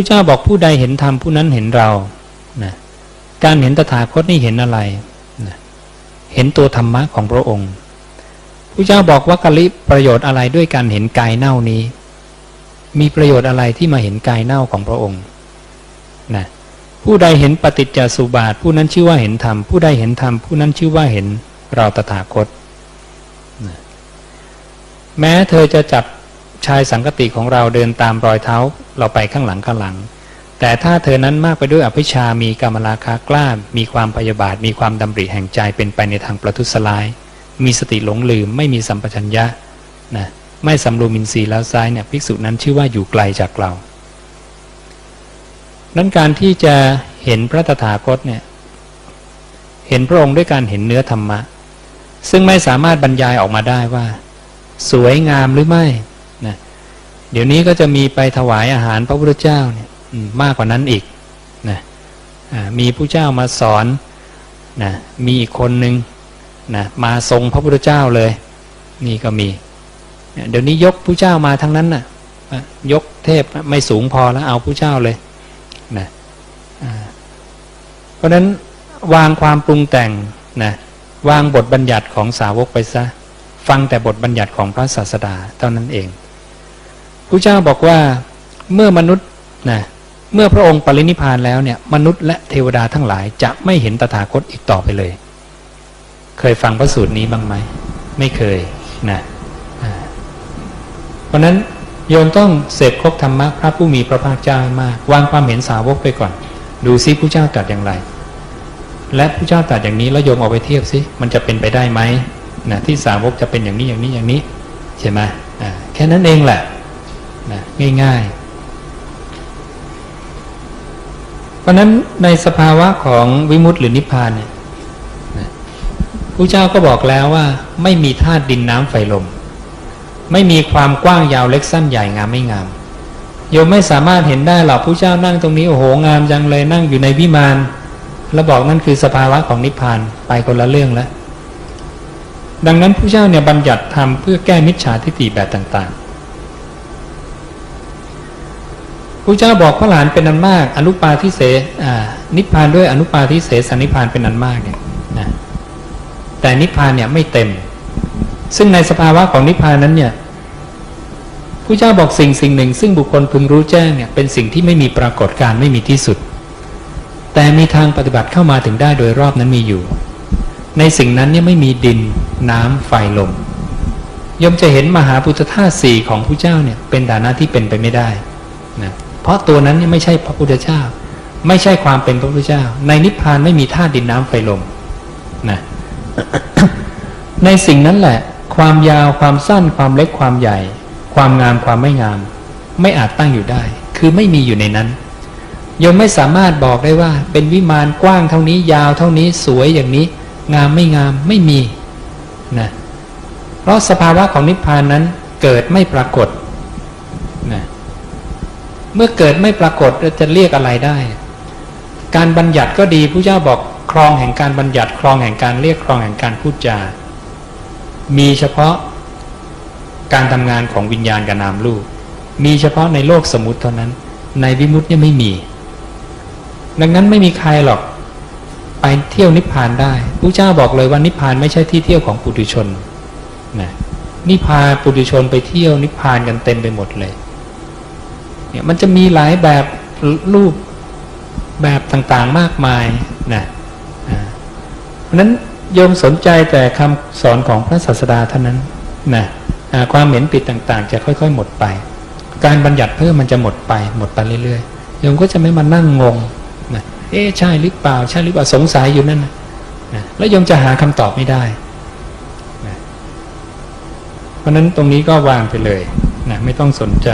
ผู้เจ้าบอกผู้ใดเห็นธรรมผู้นั้นเห็นเรานะการเห็นตถาคตนี่เห็นอะไรนะเห็นตัวธรรมะของพระองค์ผู้เจ้าบอกว่ากะลิประโยชน์อะไรด้วยการเห็นกายเน่านี้ มีประโยชน์อะไรที่มาเห็นกายเน่าของพระองค์นะผู้ใดเห็นปฏิจจสุบาท ผู้นั้นชื่อว่าเห็นธรรมผู้ใดเห็นธรรมผู้นั้นชื่อว่าเห็นเราตถาคตนะแม้เธอจะจับ ชายสังกติของเราเดินตามรอยเท้าเราไปข้างหลังข้างหลัง แต่ถ้าเธอนั้นมากไปด้วยอภิชามีกรรมราคากล้า มีความพยาบาท มีความดำริแห่งใจเป็นไปในทางประทุษร้าย มีสติหลงลืม ไม่มีสัมปชัญญะนะไม่สำรวมอินทรีย์แล้วซ้ายเนี่ยภิกษุนั้นชื่อว่าอยู่ไกลจากเรา นั้นการที่จะเห็นพระตถาคตเนี่ยเห็นพระองค์ด้วยการเห็นเนื้อธรรมะ ซึ่งไม่สามารถบรรยายออกมาได้ว่า สวยงามหรือไม่ นะเดี๋ยวนี้ก็จะมีไปถวายอาหารพระพุทธเจ้าเนี่ยมากกว่านั้นอีกนะมีผู้เจ้ามาสอนนะมีอีกคนหนึ่งนะมาทรงพระพุทธเจ้าเลย นี่ก็มี เดี๋ยวนี้ยกผู้เจ้ามาทั้งนั้นนะ่ะยกเทพไม่สูงพอแล้วเอาผู้เจ้าเลยนะเพราะนั้นวางความปรุงแต่งนะวางบทบัญญัติของสาวกไปซะ ฟังแต่บทบัญญัติของพระศาสดาเท่านั้นเอง ผู้เจ้าบอกว่าเมื่อมนุษย์นะเมื่อพระองค์ปรินิพานแล้วเนี่ยมนุษย์และเทวดาทั้งหลายจะไม่เห็นตถาคตอีกต่อไปเลย เคยฟังพระสูตรนี้บ้างไหม ไม่เคยนะเพราะนั้นโยมต้องเสพครบธรรมะพระผู้มีพระภาคเจ้าให้มาก วางความเห็นสาวกไปก่อน ดูซิผู้เจ้าตรัสอย่างไร และผู้เจ้าตรัสอย่างนี้แล้วโยมเอาไปเทียบซิมันจะเป็นไปได้ไหมนะที่สาวกจะเป็นอย่างนี้อย่างนี้อย่างนี้ใช่ไหมแค่นั้นเองแหละ นะง่ายๆ เพราะนั้นในสภาวะของวิมุตติหรือนิพพานเนี่ยนะผู้เจ้าก็บอกแล้วว่า ไม่มีธาตุดินน้ำไฟลม ไม่มีความกว้างยาวเล็กสั้นใหญ่งามไม่งามโยมไม่สามารถเห็นได้หรอกผู้เจ้านั่งตรงนี้โอ้โหงามจังเลยนั่งอยู่ในวิมานแล้วบอกนั่นคือสภาวะของนิพพานไปคนละเรื่องแล้วดังนั้นผู้เจ้าเนี่ยบัญญัติทำเพื่อแก้มิจฉาทิฏฐิแบบต่าง ๆ ผู้เจ้าบอกพระหลานเป็นอันมาก อนุปาทิเสนิพพานด้วยอนุปาทิเสสนิพพานเป็นอันมากเนี่ยนะแต่นิพพานเนี่ยไม่เต็ม ซึ่งในสภาวะของนิพพานนั้นเนี่ยผู้เจ้าบอกสิ่งสิ่งหนึ่ง ซึ่งบุคคลพึงรู้แจ้งเนี่ยเป็นสิ่งที่ไม่มีปรากฏการไม่มีที่สุด แต่มีทางปฏิบัติเข้ามาถึงได้โดยรอบนั้นมีอยู่ ในสิ่งนั้นเนี่ยไม่มีดินน้ำไฟลมยมจะเห็นมหาพุทธธาตุสี่ของผู้เจ้าเนี่ยเป็นฐานะที่เป็นไปไม่ได้ ราะตัวนั้นนี่ไม่ใช่พระพุทธเจ้า ไม่ใช่ความเป็นพระพุทธเจ้า ในนิพพานไม่มีธาตุดินน้ำไฟลมนะในสิ่งนั้นแหละ ความยาวความสั้นความเล็กความใหญ่ ความงามความไม่งาม ไม่อาจตั้งอยู่ได้ คือไม่มีอยู่ในนั้นโยมไม่สามารถบอกได้ว่า เป็นวิมานกว้างเท่านี้ ยาวเท่านี้สวยอย่างนี้ งามไม่งามไม่มีนะเพราะสภาวะของนิพพานนั้นเกิดไม่ปรากฏนะ เมื่อเกิดไม่ปรากฏจะเรียกอะไรได้ การบัญญัติก็ดีผู้เจ้าบอกครองแห่งการบัญญัติครองแห่งการเรียกครองแห่งการพูดจา มีเฉพาะการทำงานของวิญญาณกับนามรูปมีเฉพาะในโลกสมมติเท่านั้น ในวิมุตติเนี่ยไม่มี ดังนั้นไม่มีใครหรอกไปเที่ยวนิพพานได้ผู้เจ้าบอกเลยว่านิพพานไม่ใช่ที่เที่ยวของปุถุชนนะนิพพานปุถุชนไปเที่ยวนิพพานกันเต็มไปหมดเลย เนี่ยมันจะมีหลายแบบรูปแบบต่างๆมากมายนะเพราะนั้นโยมสนใจแต่คำสอนของพระศาสดาเท่านั้นนะความเห็นผิดต่างๆ จะค่อยๆ หมดไป การบัญญัติเพิ่มมันจะหมดไป หมดไปเรื่อยๆโยมก็จะไม่มานั่งงงนะเอ๊ใช่หรือเปล่าใช่หรือเปล่าสงสัยอยู่นั่นนะแล้วโยมจะหาคำตอบไม่ได้นะเพราะนั้นตรงนี้ก็วางไปเลยนะไม่ต้องสนใจ